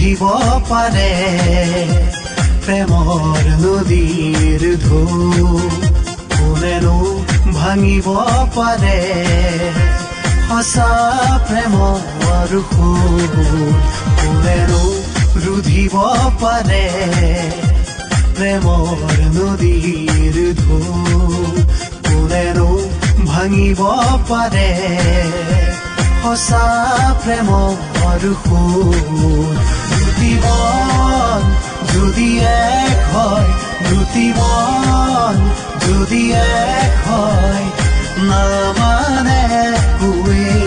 পাৰে। প্ৰেমৰ নদীৰ ঢৌ কোনেনো ভাঙিব পাৰে। সঁচা প্ৰেমৰ কোনেনো ৰুধিব পাৰে। প্ৰেমৰ নদীৰ ঢৌ কোনেনো ভাঙিব পাৰে। সঁচা প্ৰেমৰ সুৰ জ্যোতিবন যদি এক হয় জ্যোতিবন যদি এক হয় নামানে কুৱে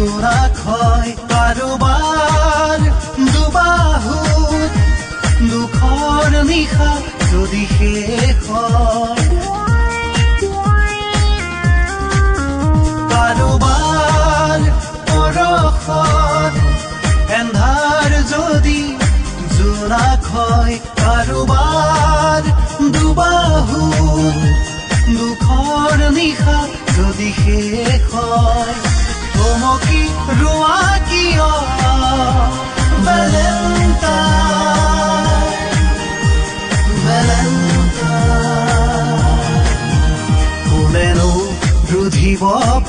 জোনাক হয় কাৰোবাৰ দুবাহুত। দুখৰ নিশা যদি শেষ হয়। কাৰোবাৰ এন্ধাৰ যদি জোনাক হয় কাৰোবাৰ দুবাহুত। দুখৰ নিশা যদি শেষ হয়।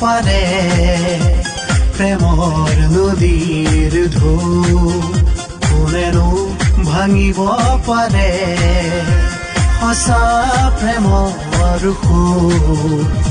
পাৰে প্ৰেমৰ নদীৰ ঢৌ কোনেনো ভাঙিব পাৰে সঁচা প্ৰেমৰ সুৰ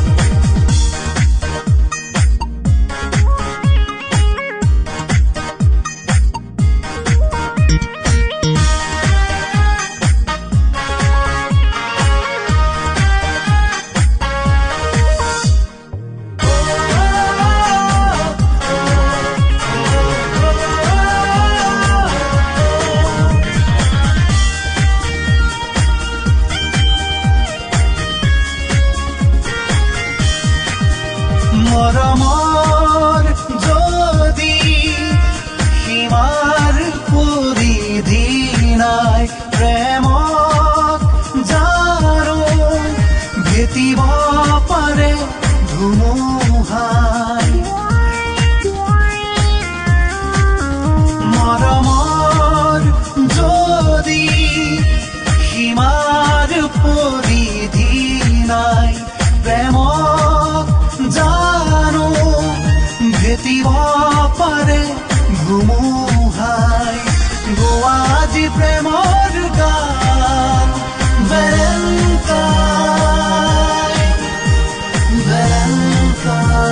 সীমাৰ পৰিধি নাই প্ৰেমক জানো ভেটিব পাৰে ধুমুহাই গোৱাজি প্ৰেমৰ গান ভেলেণ্টাইন ভেলেণ্টাইন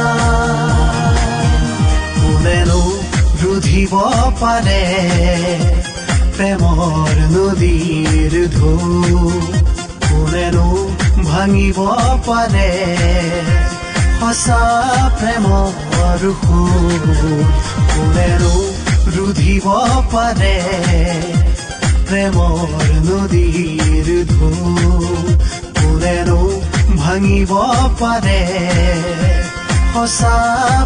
কোনেনো ৰুধিব পাৰে প্ৰেমৰ নদীৰ ঢৌ। কোনেনো ভাঙিব পাৰে সঁচা প্ৰেমৰ সুৰ কোনেনো ৰুধিব পাৰে প্ৰেমৰ নদীৰ ঢৌ কোনেনো ভাঙিব পাৰে সঁচা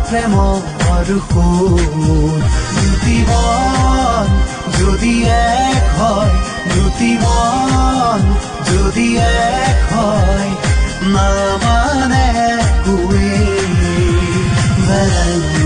প্ৰেমৰ সুৰ জ্যোতিবন যদি এক হয় যদি এক হয় নামানে কুই বেলা